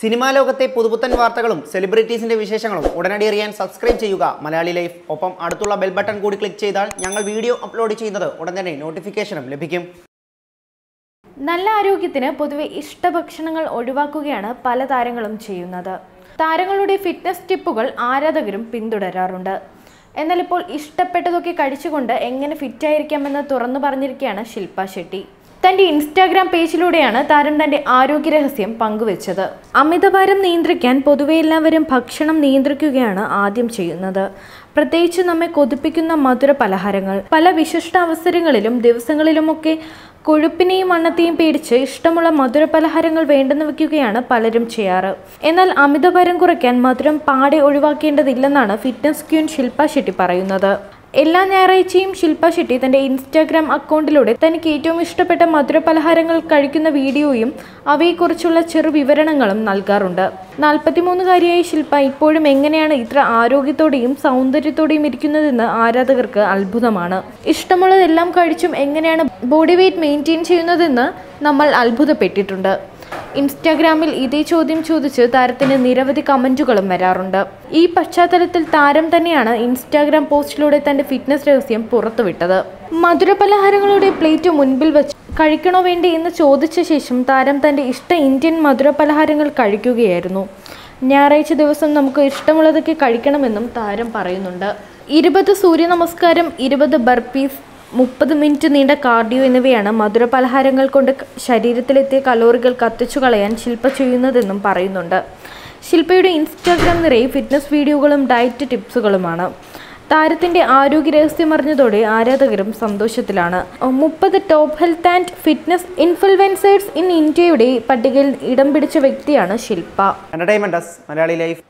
Cinema ലോകത്തെ പുതുപുത്തൻ വാർത്തകളും സെലിബ്രിറ്റീസിന്റെ വിശേഷങ്ങളും ഉടനടി അറിയാൻ സബ്സ്ക്രൈബ് ചെയ്യുക. മലയാളി ലൈഫ്. ഒപ്പം അടുത്തുള്ള ബെൽ ബട്ടൺ കൂടി ക്ലിക്ക് ചെയ്താൽ ഞങ്ങൾ വീഡിയോ അപ്ലോഡ് ചെയ്യുന്നത് ഉടൻ തന്നെ നോട്ടിഫിക്കേഷനും ലഭിക്കും. നല്ല ആരോഗ്യത്തിന് പൊതുവെ ഇഷ്ടഭക്ഷണങ്ങൾ ഒഴിവാക്കുകയാണ് പല താരങ്ങളും ചെയ്യുന്നത്. താരങ്ങളുടെ ഫിറ്റ്നസ് ടിപ്പുകൾ ആരാധകരും പിന്തുടരാറുണ്ട്. എന്നാൽ ഇപ്പോൾ ഇഷ്ടപ്പെട്ടതൊക്കെ കഴിച്ചുകൊണ്ട് എങ്ങനെ ഫിറ്റായിരിക്കാമെന്ന് തുറന്നു പറഞ്ഞിരിക്കുകയാണ് ശില്പ ഷെട്ടി. തന്റെ ഇൻസ്റ്റാഗ്രാം പേജിലൂടെയാണ് താരം തന്റെ ആരോഗ്യ രഹസ്യം പങ്കുവച്ചത്. അമിതഭാരം നിയന്ത്രിക്കാൻ പൊതുവെ എല്ലാവരും ഭക്ഷണം നിയന്ത്രിക്കുകയാണ് ആദ്യം ചെയ്യുന്നത്. പ്രത്യേകിച്ച് നമ്മെ കൊതിപ്പിക്കുന്ന മധുര പലഹാരങ്ങൾ പല വിശിഷ്ട അവസരങ്ങളിലും ദിവസങ്ങളിലുമൊക്കെ കൊഴുപ്പിനെയും വണ്ണത്തെയും പേടിച്ച് ഇഷ്ടമുള്ള മധുര പലഹാരങ്ങൾ വേണ്ടെന്ന് വെക്കുകയാണ് പലരും ചെയ്യാറ്. എന്നാൽ അമിതഭാരം കുറയ്ക്കാൻ മധുരം പാടെ ഒഴിവാക്കേണ്ടതില്ലെന്നാണ് ഫിറ്റ്നസ് ക്യൂൻ ശില്പ ഷെട്ടി പറയുന്നത്. എല്ലാ ഞായറാഴ്ചയും ശില്പ ഷെട്ടി തന്റെ ഇൻസ്റ്റാഗ്രാം അക്കൗണ്ടിലൂടെ തനിക്ക് ഏറ്റവും ഇഷ്ടപ്പെട്ട മധുര പലഹാരങ്ങൾ കഴിക്കുന്ന വീഡിയോയും അവയെക്കുറിച്ചുള്ള ചെറു വിവരണങ്ങളും നൽകാറുണ്ട്. നാൽപ്പത്തിമൂന്നുകാരിയായ ശില്പ ഇപ്പോഴും എങ്ങനെയാണ് ഇത്ര ആരോഗ്യത്തോടെയും സൗന്ദര്യത്തോടെയും ഇരിക്കുന്നതെന്ന് ആരാധകർക്ക് അത്ഭുതമാണ്. ഇഷ്ടമുള്ളതെല്ലാം കഴിച്ചും എങ്ങനെയാണ് ബോഡി വെയ്റ്റ് മെയിന്റെയിൻ ചെയ്യുന്നതെന്ന് നമ്മൾ അത്ഭുതപ്പെട്ടിട്ടുണ്ട്. ഇൻസ്റ്റാഗ്രാമിൽ ഇതേ ചോദ്യം ചോദിച്ച് താരത്തിന് നിരവധി കമന്റുകളും വരാറുണ്ട്. ഈ പശ്ചാത്തലത്തിൽ താരം തന്നെയാണ് ഇൻസ്റ്റാഗ്രാം പോസ്റ്റിലൂടെ തന്റെ ഫിറ്റ്നസ് രഹസ്യം പുറത്തുവിട്ടത്. മധുരപലഹാരങ്ങളുടെ പ്ലേറ്റ് മുൻപിൽ വെച്ച് കഴിക്കണോ വേണ്ടി എന്ന് ചോദിച്ച ശേഷം താരം തന്റെ ഇഷ്ട ഇന്ത്യൻ മധുരപലഹാരങ്ങൾ കഴിക്കുകയായിരുന്നു. ഞായറാഴ്ച ദിവസം നമുക്ക് ഇഷ്ടമുള്ളതൊക്കെ കഴിക്കണമെന്നും താരം പറയുന്നുണ്ട്. ഇരുപത് സൂര്യ നമസ്കാരം ഇരുപത് ബർപ്പീസ് മുപ്പത് മിനിറ്റ് നീണ്ട കാർഡിയോ എന്നിവയാണ് മധുര പലഹാരങ്ങൾ കൊണ്ട് ശരീരത്തിലെത്തിയ കലോറികൾ കത്തിച്ചു കളയാൻ ശില്പ ചെയ്യുന്നതെന്നും പറയുന്നുണ്ട്. ശില്പയുടെ ഇൻസ്റ്റാഗ്രാം നിറയെ ഫിറ്റ്നസ് വീഡിയോകളും ഡയറ്റ് ടിപ്സുകളുമാണ്. താരത്തിന്റെ ആരോഗ്യ രഹസ്യം അറിഞ്ഞതോടെ ആരാധകരും സന്തോഷത്തിലാണ്. മുപ്പത് top health and fitness influencers in ഇന്ത്യയുടെ പട്ടികയിൽ ഇടം പിടിച്ച വ്യക്തിയാണ് ശില്പ. എന്റർടൈൻമെന്റ്